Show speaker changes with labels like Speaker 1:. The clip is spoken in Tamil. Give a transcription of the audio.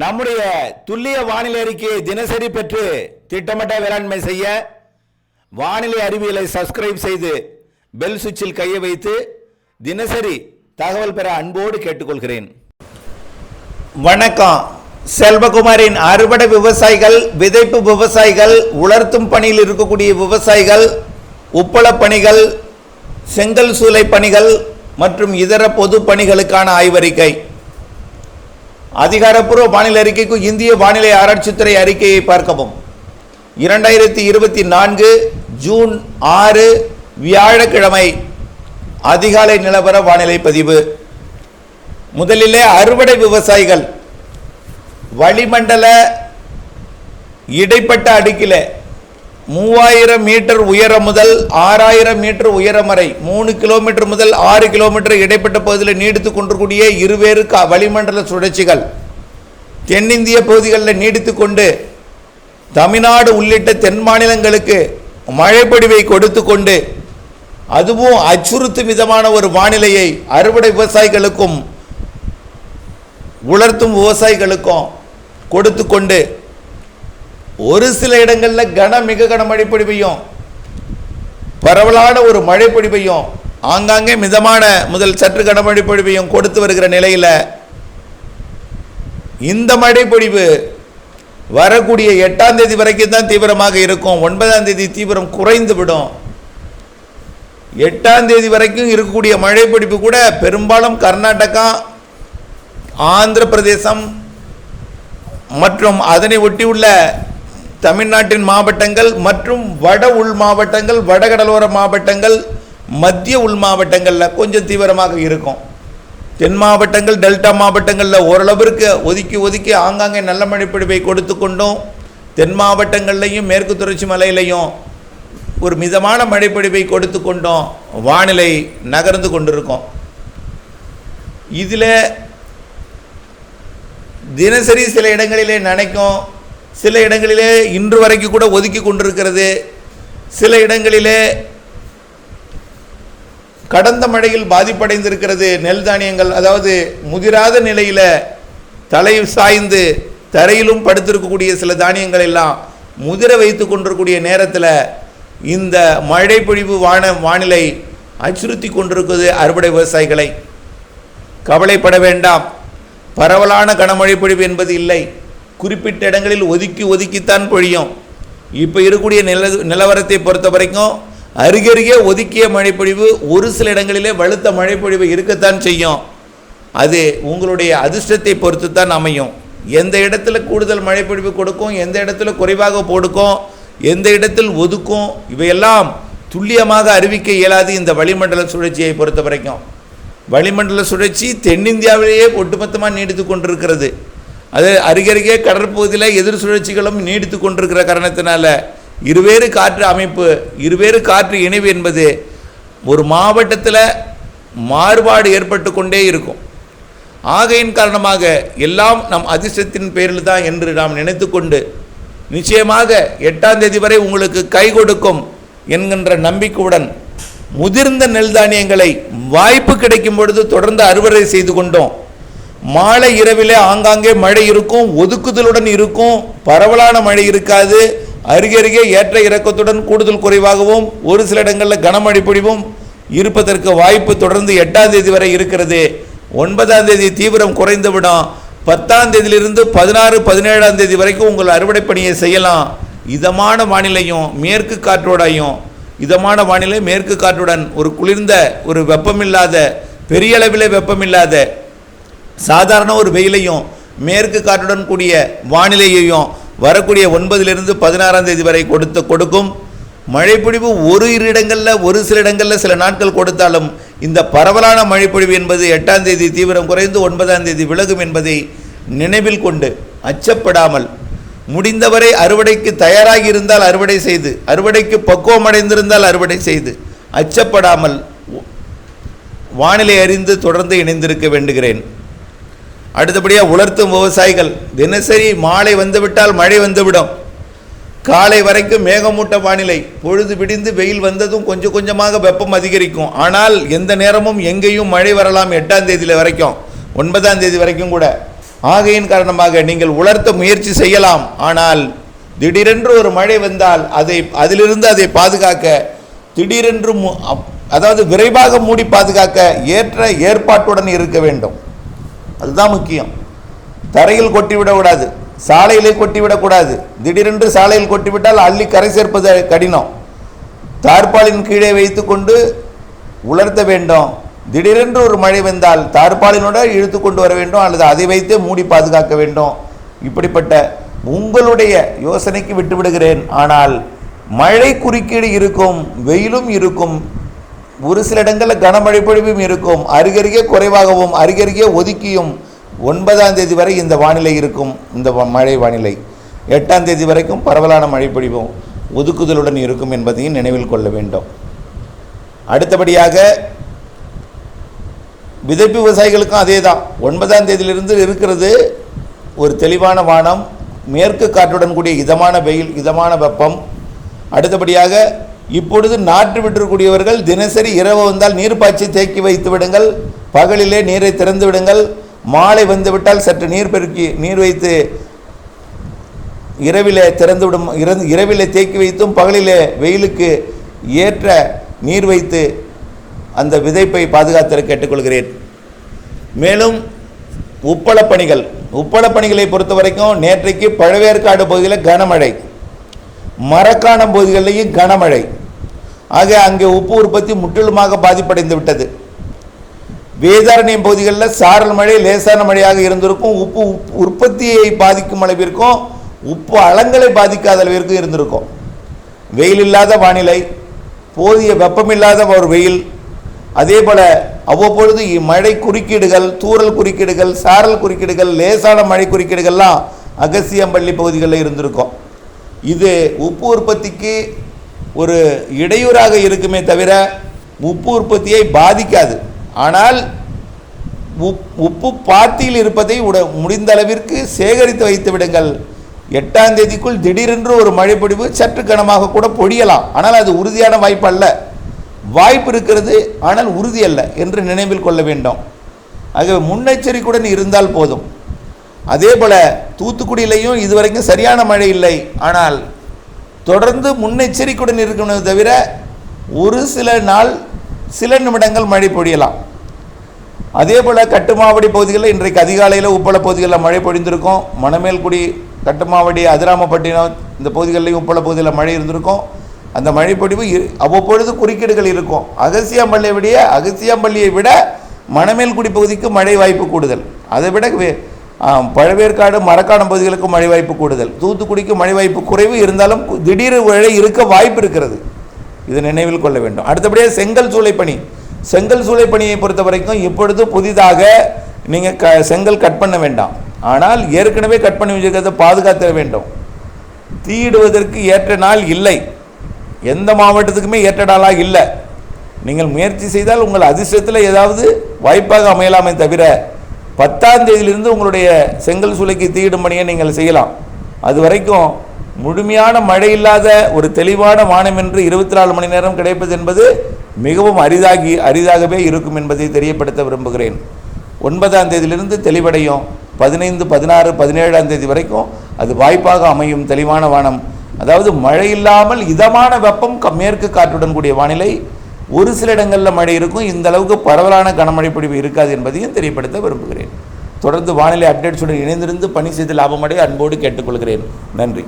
Speaker 1: நம்முடைய துல்லிய வானிலை அறிக்கையை தினசரி பெற்று திட்டமிட்ட வேளாண்மை செய்ய வானிலை அறிவியலை சப்ஸ்கிரைப் செய்து பெல் சுவிட்சில் கையை வைத்து தினசரி தகவல் பெற அன்போடு கேட்டுக்கொள்கிறேன். வணக்கம். செல்வகுமாரின் அறுவடை விவசாயிகள் விதைப்பு விவசாயிகள் உலர்த்தும் பணியில் இருக்கக்கூடிய விவசாயிகள் உப்பள பணிகள் செங்கல் சூளை பணிகள் மற்றும் இதர பொது பணிகளுக்கான ஆய்வறிக்கை. அதிகாரப்பூர்வ வானிலை அறிக்கைக்கும் இந்திய வானிலை ஆராய்ச்சித்துறை அறிக்கையை பார்க்கவும். இரண்டாயிரத்தி இருபத்தி நான்கு ஜூன் ஆறு வியாழக்கிழமை அதிகாலை நிலவர வானிலை பதிவு. முதலிலே அறுவடை விவசாயிகள் வளிமண்டல இடைப்பட்ட அடுக்கில் மூவாயிரம் மீட்டர் உயரம் முதல் ஆறாயிரம் மீட்டர் உயரம் வரை மூணு கிலோமீட்டர் முதல் ஆறு கிலோமீட்டர் இடைப்பட்ட பகுதியில் நீடித்து கொண்டிருக்கூடிய இருவேறு க வளிமண்டல சுழற்சிகள். தென்னிந்திய பகுதிகளில் நீடித்து கொண்டு தமிழ்நாடு உள்ளிட்ட தென் மாநிலங்களுக்கு மழைப்பொடிவை கொடுத்து கொண்டு அதுவும் அச்சுறுத்தும் விதமான ஒரு வானிலையை அறுவடை விவசாயிகளுக்கும் உலர்த்தும் விவசாயிகளுக்கும் கொடுத்து கொண்டு ஒரு சில இடங்களில் கன மிக கன மழைப்பொடி பெய்யும். பரவலான ஒரு மழைப்பொடி பெய்யும். ஆங்காங்கே மிதமான முதல் சற்று கனமழை பொழிவையும் கொடுத்து வருகிற நிலையில் இந்த மழை பொழிவு வரக்கூடிய எட்டாம் தேதி வரைக்கும் தான் தீவிரமாக இருக்கும். ஒன்பதாம் தேதி தீவிரம் குறைந்து விடும். எட்டாம் தேதி வரைக்கும் இருக்கக்கூடிய மழை பொழிவு கூட பெரும்பாலும் கர்நாடகா ஆந்திர பிரதேசம் மற்றும் அதனை ஒட்டியுள்ள தமிழ்நாட்டின் மாவட்டங்கள் மற்றும் வட உள் மாவட்டங்கள் வடகடலோர மாவட்டங்கள் மத்திய உள் மாவட்டங்களில் கொஞ்சம் தீவிரமாக இருக்கும். தென் மாவட்டங்கள் டெல்டா மாவட்டங்களில் ஓரளவிற்கு ஒதுக்கி ஒதுக்கி ஆங்காங்கே நல்ல மழைப்பிடிவை கொடுத்து கொண்டும். தென் மாவட்டங்கள்லையும் மேற்கு தொடர்ச்சி மலையிலையும் ஒரு மிதமான மழைப்பொழிவை கொடுத்து கொண்டும். வானிலை நகர்ந்து கொண்டிருக்கும். இதில் தினசரி சில இடங்களிலே நினைக்கும். சில இடங்களிலே இன்று வரைக்கும் கூட ஒதுக்கி கொண்டிருக்கிறது. சில இடங்களிலே கடந்த மழையில் பாதிப்படைந்திருக்கிறது. நெல் தானியங்கள் அதாவது முதிராத நிலையில் தலை சாய்ந்து தரையிலும் படுத்திருக்கக்கூடிய சில தானியங்கள் எல்லாம் முதிர வைத்து கொண்டிருக்கக்கூடிய நேரத்தில் இந்த மழை பொழிவு வான வானிலை அச்சுறுத்தி கொண்டிருக்குது அறுவடை விவசாயிகளை. கவலைப்பட வேண்டாம். பரவலான கனமழை பொழிவு என்பது இல்லை. குறிப்பிட்ட இடங்களில் ஒதுக்கி ஒதுக்கித்தான் பொழியும். இப்போ இருக்கக்கூடிய நில நிலவரத்தை பொறுத்த வரைக்கும் அருகருகே ஒதுக்கிய மழைப்பொழிவு ஒரு சில இடங்களிலே வலுத்த மழைப்பொழிவு இருக்கத்தான் செய்யும். அது உங்களுடைய அதிர்ஷ்டத்தை பொறுத்து தான் அமையும். எந்த இடத்துல கூடுதல் மழைப்பொழிவு கொடுக்கும் எந்த இடத்துல குறைவாக போடுக்கும் எந்த இடத்தில் ஒதுக்கும் இவையெல்லாம் துல்லியமாக அறிவிக்க இயலாது இந்த வளிமண்டல சுழற்சியை பொறுத்த வரைக்கும். வளிமண்டல சுழற்சி தென்னிந்தியாவிலேயே ஒட்டுமொத்தமாக நீடித்து கொண்டிருக்கிறது. அது அருகருகே கடற்பகுதியில் எதிர் சுழற்சிகளும் நீடித்து கொண்டிருக்கிற காரணத்தினால இருவேறு காற்று அமைப்பு இருவேறு காற்று இணைவு என்பது ஒரு மாவட்டத்தில் மாறுபாடு ஏற்பட்டு கொண்டே இருக்கும். ஆகையின் காரணமாக எல்லாம் நம் அதிர்ஷ்டத்தின் பேரில் தான் என்று நாம் நினைத்து கொண்டு நிச்சயமாக எட்டாம் தேதி வரை உங்களுக்கு கை கொடுக்கும் என்கின்ற நம்பிக்கையுடன் முதிர்ந்த நெல் தானியங்களை வாய்ப்பு கிடைக்கும் பொழுது தொடர்ந்து அறுவடை செய்து கொண்டோம். மாலை இரவிலே ஆங்காங்கே மழை இருக்கும் ஒதுக்குதலுடன் இருக்கும் பரவலான மழை இருக்காது. அருகருகே ஏற்ற இறக்கத்துடன் கூடுதல் குறைவாகவும் ஒரு சில இடங்களில் கனமழை பொழிவும் இருப்பதற்கு வாய்ப்பு தொடர்ந்து எட்டாம் தேதி வரை இருக்கிறது. ஒன்பதாம் தேதி தீவிரம் குறைந்துவிடும் பத்தாம் தேதியிலிருந்து பதினாறு பதினேழாம் தேதி வரைக்கும் உங்கள் அறுவடை பணியை செய்யலாம். இதமான வானிலையும் மேற்கு காற்றோடையும் இதமான வானிலை மேற்கு காற்றுடன் ஒரு குளிர்ந்த ஒரு வெப்பமில்லாத பெரிய அளவில் வெப்பமில்லாத சாதாரண ஒரு வெயிலையும் மேற்கு காற்றுடன் கூடிய வானிலையையும் வரக்கூடிய ஒன்பதிலிருந்து பதினாறாம் தேதி வரை கொடுத்து கொடுக்கும். மழைப்பொழிவு ஒரு இரு இடங்களில் ஒரு சில இடங்களில் சில நாட்கள் கொடுத்தாலும் இந்த பரவலான மழைப்பொழிவு என்பது எட்டாம் தேதி தீவிரம் குறைந்து ஒன்பதாம் தேதி விலகும் என்பதை நினைவில் கொண்டு அச்சப்படாமல் முடிந்தவரை அறுவடைக்கு தயாராகி இருந்தால் அறுவடை செய்து அறுவடைக்கு பக்குவம் அடைந்திருந்தால் அறுவடை செய்து அச்சப்படாமல் வானிலை அறிந்து தொடர்ந்து இணைந்திருக்க வேண்டுகிறேன். அடுத்தபடியாக உலர்த்தும் விவசாயிகள் தினசரி மாலை வந்துவிட்டால் மழை வந்துவிடும். காலை வரைக்கும் மேகமூட்ட வானிலை பொழுது விடிந்து வெயில் வந்ததும் கொஞ்சம் கொஞ்சமாக வெப்பம் அதிகரிக்கும். ஆனால் எந்த நேரமும் எங்கேயும் மழை வரலாம் எட்டாம் தேதியில் வரைக்கும் ஒன்பதாம் தேதி வரைக்கும் கூட. ஆகையின் காரணமாக நீங்கள் உலர்த்த முயற்சி செய்யலாம். ஆனால் திடீரென்று ஒரு மழை வந்தால் அதை அதிலிருந்து அதை பாதுகாக்க திடீரென்று மு- அப்- அதாவது விரைவாக மூடி பாதுகாக்க ஏற்ற ஏற்பாட்டுடன் இருக்க வேண்டும். அதுதான் முக்கியம். தரையில் கொட்டிவிடக்கூடாது. சாலையிலே கொட்டிவிடக்கூடாது. திடீரென்று சாலையில் கொட்டிவிட்டால் அள்ளி கரை சேர்ப்பது கடினம். தார்பாலின் கீழே வைத்துக்கொண்டு உலர்த்த வேண்டும். திடீரென்று ஒரு மழை வந்தால் தார்பாலினோட இழுத்து கொண்டு வர வேண்டும். அல்லது அதை வைத்தே மூடி பாதுகாக்க வேண்டும். இப்படிப்பட்ட உங்களுடைய யோசனைக்கு விட்டுவிடுகிறேன். ஆனால் மழை குறுக்கீடு இருக்கும் வெயிலும் இருக்கும் ஒரு சில இடங்களில் கனமழை பொழிவும் இருக்கும். அருகருகே குறைவாகவும் அருகருகே ஒதுக்கியும் ஒன்பதாம் தேதி வரை இந்த வானிலை இருக்கும். இந்த வ- மழை வானிலை. எட்டாம் தேதி வரைக்கும் பரவலான மழை பொழிவும் ஒதுக்குதலுடன் இருக்கும் என்பதையும் நினைவில் கொள்ள வேண்டும். அடுத்தபடியாக விதைப்பு விவசாயிகளுக்கும் அதே தான் ஒன்பதாம் தேதியிலிருந்து இருக்கிறது ஒரு தெளிவான வானம். மேற்கு காற்றுடன் கூடிய இதமான வெயில் இதமான வெப்பம். அடுத்தபடியாக இப்பொழுது நாற்று விட்டிருக்கக்கூடியவர்கள் தினசரி இரவு வந்தால் நீர் பாய்ச்சி தேக்கி வைத்து விடுங்கள். பகலிலே நீரை திறந்து விடுங்கள். மாலை வந்துவிட்டால் சற்று நீர் பெருக்கி நீர் வைத்து இரவிலே திறந்து விடும் இறந்து இரவிலே தேக்கி வைத்தும் பகலிலே வெயிலுக்கு ஏற்ற நீர் வைத்து அந்த விதைப்பை பாதுகாத்திட கேட்டுக்கொள்கிறேன். மேலும் உப்பள பணிகள். உப்பள பணிகளை பொறுத்த வரைக்கும் நேற்றைக்கு பழவேற்காடு பகுதியில் கனமழை. மரக்காணம் பகுதிகளிலேயும் கனமழை. ஆக அங்கே உப்பு உற்பத்தி முற்றிலுமாக பாதிப்படைந்து விட்டது. வேதாரண்யம் பகுதிகளில் சாரல் மழை லேசான மழையாக இருந்திருக்கும் உப்பு உற்பத்தியை பாதிக்கும் அளவிற்கும் உப்பு அளங்களை பாதிக்காத அளவிற்கும் இருந்திருக்கும். வெயில் இல்லாத வானிலை போதிய வெப்பமில்லாத ஒரு வெயில் அதே போல் அவ்வப்பொழுது மழை குறுக்கீடுகள் தூறல் குறுக்கீடுகள் சாரல் குறுக்கீடுகள் லேசான மழை குறுக்கீடுகள்லாம் அகசியம்பள்ளி பகுதிகளில் இருந்திருக்கும். இது உப்பு உற்பத்திக்கு ஒரு இடையூறாக இருக்குமே தவிர உப்பு உற்பத்தியை பாதிக்காது. ஆனால் உப் உப்பு பாத்தியில் இருப்பதை உட முடிந்த அளவிற்கு சேகரித்து வைத்து விடுங்கள். எட்டாம் தேதிக்குள் திடீரென்று ஒரு மழைப்பொடிவு சற்று கனமாக கூட பொழியலாம். ஆனால் அது உறுதியான வாய்ப்பு அல்ல வாய்ப்பு இருக்கிறது ஆனால் உறுதி அல்ல என்று நினைவில் கொள்ள வேண்டும். ஆகவே முன்னெச்சரிக்கையுடன் இருந்தால் போதும். அதே போல தூத்துக்குடியிலையும் இதுவரைக்கும் சரியான மழை இல்லை. ஆனால் தொடர்ந்து முன்னெச்சரிக்கையுடன் இருக்கணும் தவிர ஒரு சில நாள் சில நிமிடங்கள் மழை பொழியலாம். அதே போல் கட்டுமாவடி பகுதிகளில் இன்றைக்கு அதிகாலையில் உப்பள பகுதிகளில் மழை பொழிந்திருக்கும். மணமேல்குடி கட்டுமாவடி அதிராமப்பட்டினம் இந்த பகுதிகளிலையும் உப்பள பகுதியில் மழை இருந்திருக்கும். அந்த மழை பொழிவு இரு- அவ்வப்பொழுது குறுக்கீடுகள் இருக்கும். அகசியாம்பள்ளியை விட அகசியாம்பள்ளியை விட மணமேல்குடி பகுதிக்கு மழை வாய்ப்பு கூடுதல். அதை விட வே- பழவேற்காடு மரக்காணம் பகுதிகளுக்கு மழை வாய்ப்பு கூடுதல். தூத்துக்குடிக்கு மழை வாய்ப்பு குறைவு இருந்தாலும் திடீர் மழை இருக்க வாய்ப்பு இருக்கிறது. இதை நினைவில் கொள்ள வேண்டும். அடுத்தபடியாக செங்கல் சூளை பணி. செங்கல் சூளை பணியை பொறுத்த வரைக்கும் இப்பொழுது புதிதாக நீங்கள் க செங்கல் கட் பண்ண வேண்டாம். ஆனால் ஏற்கனவே கட் பண்ணி வச்சிருக்கிறத பாதுகாத்திட வேண்டும். தீயிடுவதற்கு ஏற்ற நாள் இல்லை. எந்த மாவட்டத்துக்குமே ஏற்ற நாளாக இல்லை. நீங்கள் முயற்சி செய்தால் உங்கள் அதிர்ஷ்டத்தில் ஏதாவது வாய்ப்பாக அமையலாமே தவிர பத்தாம் தேதியிலிருந்து உங்களுடைய செங்கல் சூளைக்கு தீயிடும் பணியை நீங்கள் செய்யலாம். அது வரைக்கும் முழுமையான மழை இல்லாத ஒரு தெளிவான வானம் என்று இருபத்தி நாலு மணி நேரம் கிடைப்பது என்பது மிகவும் அரிதாகி அரிதாகவே இருக்கும் என்பதை தெரியப்படுத்த விரும்புகிறேன். ஒன்பதாம் தேதியிலிருந்து தெளிவடையும். பதினைந்து பதினாறு பதினேழாம் தேதி வரைக்கும் அது வாய்ப்பாக அமையும் தெளிவான வானம். அதாவது மழை இல்லாமல் இதமான வெப்பம் மேற்கு காற்றுடன் கூடிய வானிலை ஒரு சில இடங்களில் மழை இருக்கும். இந்த அளவுக்கு பரவலான கனமழை பொழிவு இருக்காது என்பதையும் தெரியப்படுத்த விரும்புகிறேன். தொடர்ந்து வானிலை அப்டேட்ஸுடன் இணைந்திருந்து பணி செய்து லாபமடைய அன்போடு கேட்டுக்கொள்கிறேன். நன்றி.